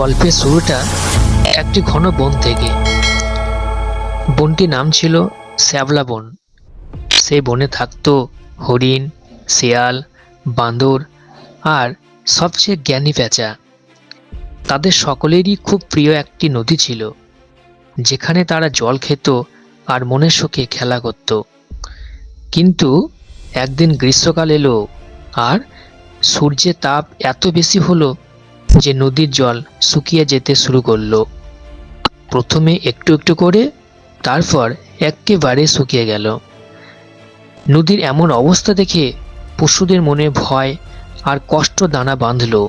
গল্পের শুরুটা একটি ঘন বন থেকে। বনটির নাম ছিল শ্যাবলা বন। সেই বনে থাকতো হরিণ, শেয়াল বাঁদর আর সবচেয়ে জ্ঞানী পেঁচা। তাদের সকলেরই খুব প্রিয় একটি নদী ছিল, যেখানে তারা জল খেত আর মনের সুখে খেলা করত। কিন্তু একদিন গ্রীষ্মকাল এলো আর সূর্যের তাপ এত বেশি হলো যে নদীর জল শুকিয়ে যেতে শুরু করল। প্রথমে একটু একটু করে, তারপর একেবারে শুকিয়ে গেল। নদীর এমন অবস্থা দেখে পশুদের মনে ভয় আর কষ্ট দানা বাঁধল।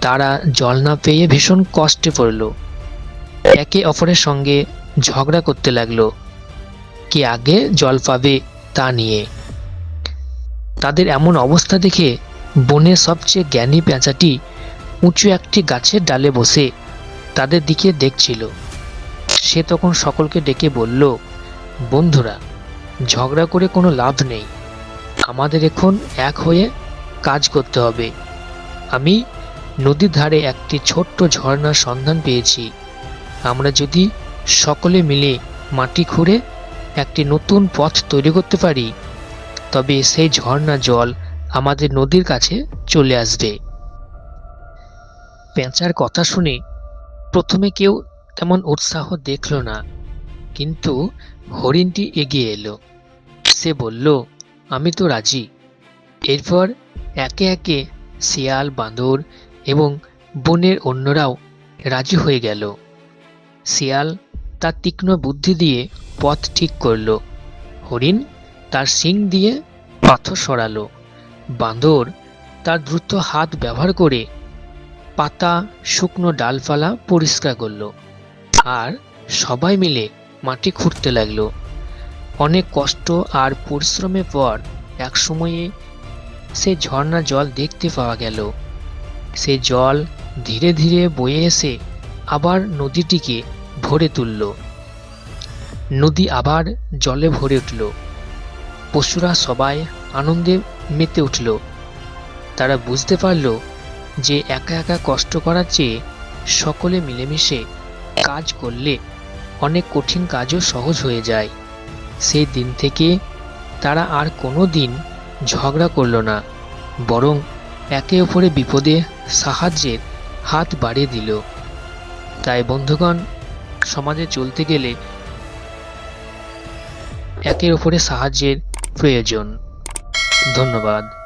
তারা জল না পেয়ে ভীষণ কষ্টে পড়ল। একে অপরের সঙ্গে ঝগড়া করতে লাগল। কে আগে জল পাবে তা নিয়ে। তাদের এমন অবস্থা দেখে বনের সবচেয়ে জ্ঞানী পেঁচাটি উঁচু একটি গাছের ডালে বসে তাদের দিকে দেখছিল। সে তখন সকলকে ডেকে বলল, বন্ধুরা, ঝগড়া করে কোনো লাভ নেই। আমাদের এখন এক হয়ে কাজ করতে হবে। আমি নদীর ধারে একটি ছোট্ট ঝর্ণার সন্ধান পেয়েছি। আমরা যদি সকলে মিলে মাটি খুঁড়ে একটি নতুন পথ তৈরি করতে পারি, তবে সেই ঝর্ণা জল আমাদের নদীর কাছে চলে আসবে। পেঁচার কথা শুনে প্রথমে কেউ তেমন উৎসাহ দেখল না। কিন্তু হরিণটি এগিয়ে এলো। সে বলল, আমি তো রাজি। এরপর একে একে শিয়াল, বাঁদর এবং বনের অন্যরাও রাজি হয়ে গেল। শিয়াল তার তীক্ষ্ণ বুদ্ধি দিয়ে পথ ঠিক করল। হরিণ তার শিং দিয়ে পাথর সরালো। বাঁদর তার দ্রুত হাত ব্যবহার করে পাতা, শুকনো ডালপালা পরিষ্কার করল। আর সবাই মিলে মাটি খুঁড়তে লাগল। অনেক কষ্ট আর পরিশ্রমের পর এক সময়ে সে ঝর্ণা জল দেখতে পাওয়া গেল। সে জল ধীরে ধীরে বয়ে এসে আবার নদীটিকে ভরে তুলল। নদী আবার জলে ভরে উঠল। পশুরা সবাই আনন্দে মেতে উঠল। তারা বুঝতে পারল যে একা একা কষ্ট করার চেয়ে সকলে মিলেমিশে কাজ করলে অনেক কঠিন কাজও সহজ হয়ে যায়। সেই দিন থেকে তারা আর কোনো দিন ঝগড়া করল না, বরং একে অপরে বিপদে সাহায্যের হাত বাড়িয়ে দিল। তাই বন্ধুগণ, সমাজে চলতে গেলে একের অপরে সাহায্যের প্রয়োজন। ধন্যবাদ।